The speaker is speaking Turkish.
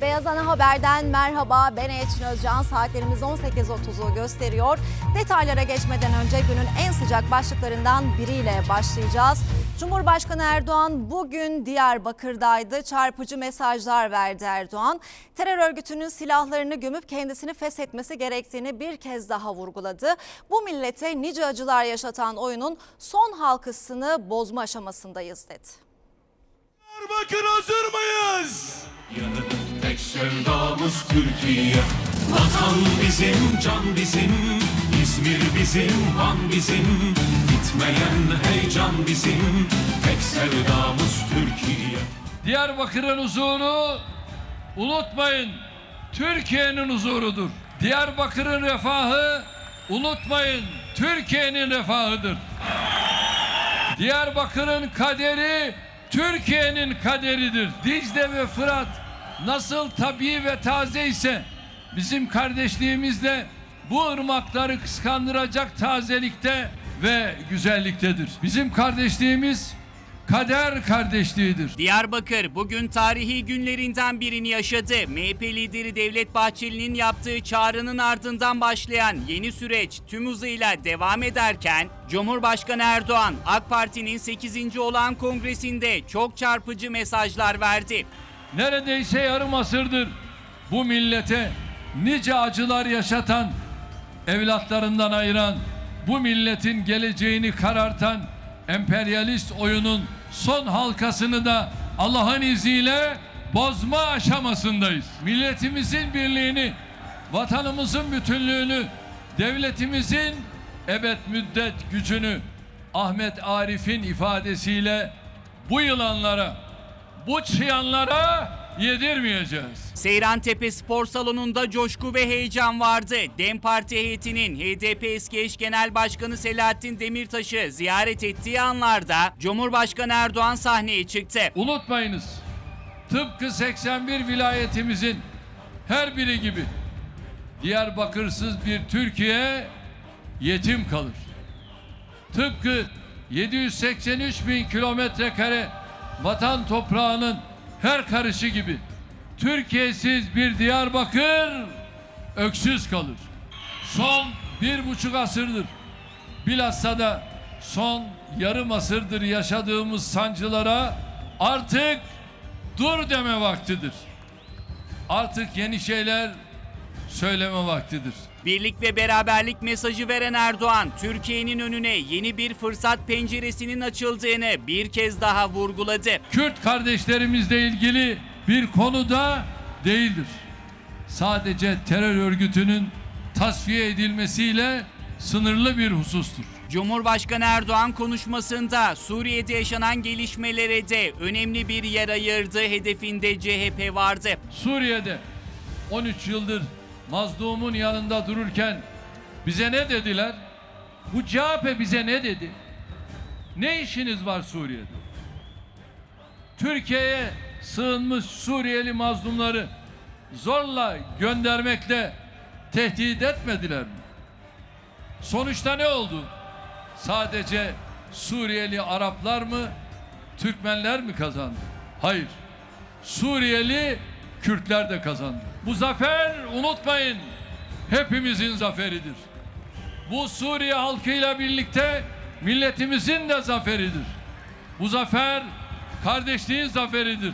Beyaz Ana Haber'den merhaba. Ben Elçin Özcan. Saatlerimiz 18.30'u gösteriyor. Detaylara geçmeden önce günün en sıcak başlıklarından biriyle başlayacağız. Cumhurbaşkanı Erdoğan bugün Diyarbakır'daydı. Çarpıcı mesajlar verdi Erdoğan. Terör örgütünün silahlarını gömüp kendisini feshetmesi gerektiğini bir kez daha vurguladı. Bu millete nice acılar yaşatan oyunun son halkasını bozma aşamasındayız dedi. Diyarbakır hazır mıyız? Yanı tek sevdamız Türkiye Vatan bizim, can bizim İzmir bizim, Van bizim Bitmeyen heyecan bizim Tek sevdamız Türkiye Diyarbakır'ın huzuru unutmayın Türkiye'nin huzurudur. Diyarbakır'ın refahı unutmayın Türkiye'nin refahıdır. Diyarbakır'ın kaderi Türkiye'nin kaderidir. Dicle ve Fırat nasıl tabii ve taze ise bizim kardeşliğimiz de bu ırmakları kıskandıracak tazelikte ve güzelliktedir. Bizim kardeşliğimiz kader kardeşliğidir. Diyarbakır bugün tarihi günlerinden birini yaşadı. MHP lideri Devlet Bahçeli'nin yaptığı çağrının ardından başlayan yeni süreç tüm hızıyla devam ederken Cumhurbaşkanı Erdoğan AK Parti'nin 8. olan kongresinde çok çarpıcı mesajlar verdi. Neredeyse yarım asırdır bu millete nice acılar yaşatan, evlatlarından ayıran, bu milletin geleceğini karartan emperyalist oyunun son halkasını da Allah'ın izniyle bozma aşamasındayız. Milletimizin birliğini, vatanımızın bütünlüğünü, devletimizin ebed müddet gücünü Ahmet Arif'in ifadesiyle bu yılanlara, bu çıyanlara yedirmeyeceğiz. Seyrantepe Spor Salonu'nda coşku ve heyecan vardı. DEM Parti heyetinin HDP eski eş genel başkanı Selahattin Demirtaş'ı ziyaret ettiği anlarda Cumhurbaşkanı Erdoğan sahneye çıktı. Unutmayınız. Tıpkı 81 vilayetimizin her biri gibi Diyarbakırsız bir Türkiye yetim kalır. Tıpkı 783 bin kilometre kare vatan toprağının her karışı gibi Türkiye'siz bir Diyarbakır öksüz kalır. Son bir buçuk asırdır bilhassa da son yarım asırdır yaşadığımız sancılara artık dur deme vaktidir. Artık yeni şeyler söyleme vaktidir. Birlik ve beraberlik mesajı veren Erdoğan, Türkiye'nin önüne yeni bir fırsat penceresinin açıldığını bir kez daha vurguladı. Kürt kardeşlerimizle ilgili bir konuda değildir. Sadece terör örgütünün tasfiye edilmesiyle sınırlı bir husustur. Cumhurbaşkanı Erdoğan konuşmasında Suriye'de yaşanan gelişmelere de önemli bir yer ayırdı. Hedefinde CHP vardı. Suriye'de 13 yıldır mazlumun yanında dururken bize ne dediler? Bu CHP bize ne dedi? Ne işiniz var Suriye'de? Türkiye'ye sığınmış Suriyeli mazlumları zorla göndermekle tehdit etmediler mi? Sonuçta ne oldu? Sadece Suriyeli Araplar mı, Türkmenler mi kazandı? Hayır. Suriyeli Kürtler de kazandı. Bu zafer unutmayın hepimizin zaferidir. Bu Suriye halkıyla birlikte milletimizin de zaferidir. Bu zafer kardeşliğin zaferidir.